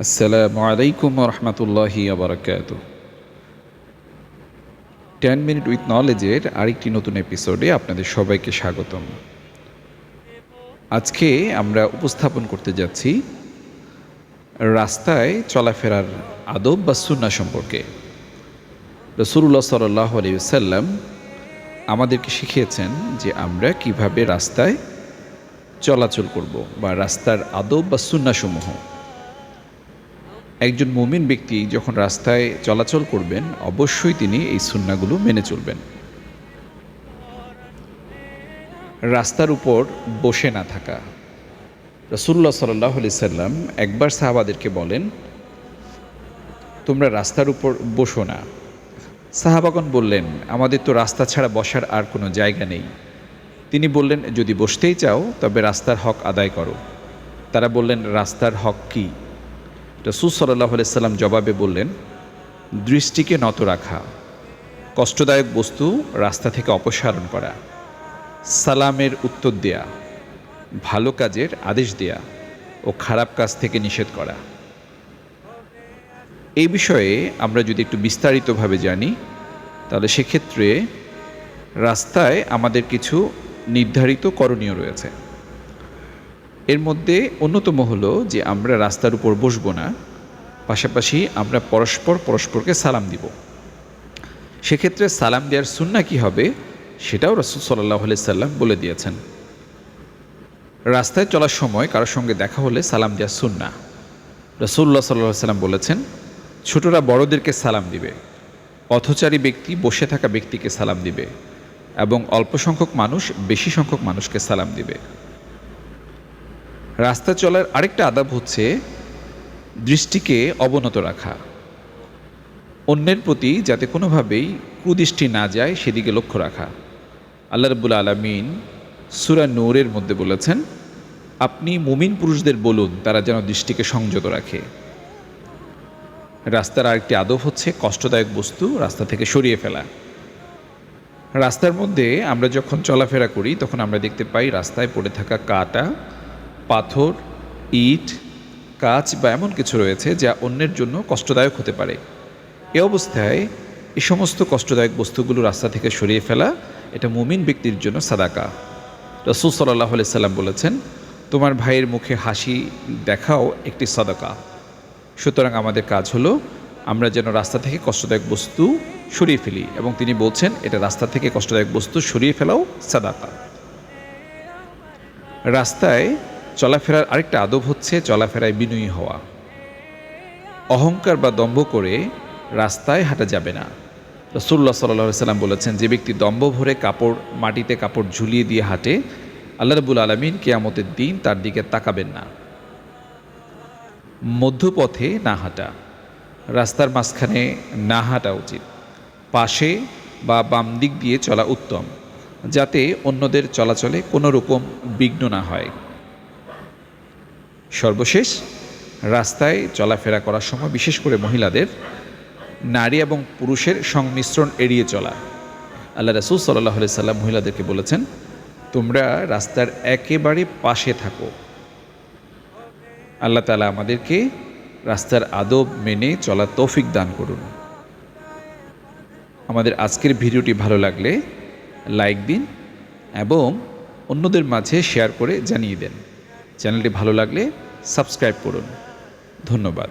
আসসালামু আলাইকুম রহমতুল্লাহি আবরকাত টেন মিনিট উইথ নলেজের আরেকটি নতুন এপিসোডে আপনাদের সবাইকে স্বাগতম। আজকে আমরা উপস্থাপন করতে যাচ্ছি রাস্তায় চলাফেরার আদব বা সুন্না সম্পর্কে। রসুল্লাহ সাল্লাহ আলিয়াল্লাম আমাদেরকে শিখিয়েছেন যে আমরা কীভাবে রাস্তায় চলাচল করব বা রাস্তার আদব বা সুন্নাসমূহ একজন মুমিন ব্যক্তি যখন রাস্তায় চলাচল করবেন, অবশ্যই তিনি এই সুন্নাগুলো মেনে চলবেন। রাস্তার উপর বসে না থাকা। রসুল্লাহ সাল্লাহ আলি সাল্লাম একবার সাহাবাদেরকে বলেন, তোমরা রাস্তার উপর বসো না। সাহাবাগন বললেন, আমাদের তো রাস্তা ছাড়া বসার আর কোনো জায়গা নেই। তিনি বললেন, যদি বসতেই চাও, তবে রাস্তার হক আদায় করো। তারা বললেন, রাস্তার হক কী? রসুল সাল্লাহ সাল্লাম জবাবে বললেন, দৃষ্টিকে নত রাখা, কষ্টদায়ক বস্তু রাস্তা থেকে অপসারণ করা, সালামের উত্তর দেয়া, ভালো কাজের আদেশ দেয়া ও খারাপ কাজ থেকে নিষেধ করা। এই বিষয়ে আমরা যদি একটু বিস্তারিতভাবে জানি, তাহলে সেক্ষেত্রে রাস্তায় আমাদের কিছু নির্ধারিত করণীয় রয়েছে। এর মধ্যে অন্যতম হলো যে আমরা রাস্তার উপর বসবো না, পাশাপাশি আমরা পরস্পর পরস্পরকে সালাম দিব। সেক্ষেত্রে সালাম দেওয়ার সুন্না কি হবে সেটাও রসুল সাল্লাহ সাল্লাম বলে দিয়েছেন। রাস্তায় চলার সময় কারোর সঙ্গে দেখা হলে সালাম দেওয়ার সুন্না। রসুল্লাহ সাল্লাহ সাল্লাম বলেছেন, ছোটরা বড়দেরকে সালাম দিবে, পথচারী ব্যক্তি বসে থাকা ব্যক্তিকে সালাম দিবে এবং অল্প সংখ্যক মানুষ বেশি সংখ্যক মানুষকে সালাম দিবে। রাস্তা চলার আরেকটা আদাব হচ্ছে দৃষ্টিকে অবনত রাখা। অন্যের প্রতি যাতে কোনোভাবেই কুদৃষ্টি না যায়, সেদিকে লক্ষ্য রাখা। আল্লাহ রবুল আলমিন সুরা নূরের মধ্যে বলেছেন, আপনি মুমিন পুরুষদের বলুন, তারা যেন দৃষ্টিকে সংযত রাখে। রাস্তার আরেকটি আদব হচ্ছে কষ্টদায়ক বস্তু রাস্তা থেকে সরিয়ে ফেলা। রাস্তার মধ্যে আমরা যখন চলাফেরা করি, তখন আমরা দেখতে পাই রাস্তায় পড়ে থাকা কাটা পাথর, ইট, কাচ বা এমন কিছু রয়েছে যা অন্যের জন্য কষ্টদায়ক হতে পারে। এ অবস্থায় এ সমস্ত কষ্টদায়ক বস্তুগুলো রাস্তা থেকে সরিয়ে ফেলা এটা মুমিন ব্যক্তির জন্য সাদাকা। রসুল সাল্লাহ সাল্লাম বলেছেন, তোমার ভাইয়ের মুখে হাসি দেখাও একটি সাদাকা। সুতরাং আমাদের কাজ হলো আমরা যেন রাস্তা থেকে কষ্টদায়ক বস্তু সরিয়ে ফেলি। এবং তিনি বলছেন, এটা রাস্তা থেকে কষ্টদায়ক বস্তু সরিয়ে ফেলাও সাদাকা। রাস্তায় চলাফেরার আরেকটা আদব হচ্ছে চলাফেরায় বিনয়ী হওয়া। অহংকার বা দম্ভ করে রাস্তায় হাঁটা যাবে না। রসুল্লাহ সাল্লাহ সাল্লাম বলেছেন, যে ব্যক্তি দম্ভ ভরে কাপড়, মাটিতে কাপড় ঝুলিয়ে দিয়ে হাঁটে, আল্লাহ রবুল আলমিন কেয়ামতের দিন তার দিকে তাকাবেন না। মধ্যপথে না হাঁটা, রাস্তার মাঝখানে না হাঁটা উচিত। পাশে বা বাম দিক দিয়ে চলা উত্তম, যাতে অন্যদের চলাচলে কোনো রকম বিঘ্ন না হয়। সর্বশেষ, রাস্তায় চলাফেরা করার সময় বিশেষ করে মহিলাদের, নারী এবং পুরুষের সংমিশ্রণ এড়িয়ে চলা। আল্লাহ রসুল সাল্লাহ সাল্লাম মহিলাদেরকে বলেছেন, তোমরা রাস্তার একেবারে পাশে থাকো। আল্লাহ তালা আমাদেরকে রাস্তার আদব মেনে চলা তৌফিক দান করুন। আমাদের আজকের ভিডিওটি ভালো লাগলে লাইক দিন এবং অন্যদের মাঝে শেয়ার করে জানিয়ে দেন। চ্যানেলটি ভালো লাগলে সাবস্ক্রাইব করুন। ধন্যবাদ।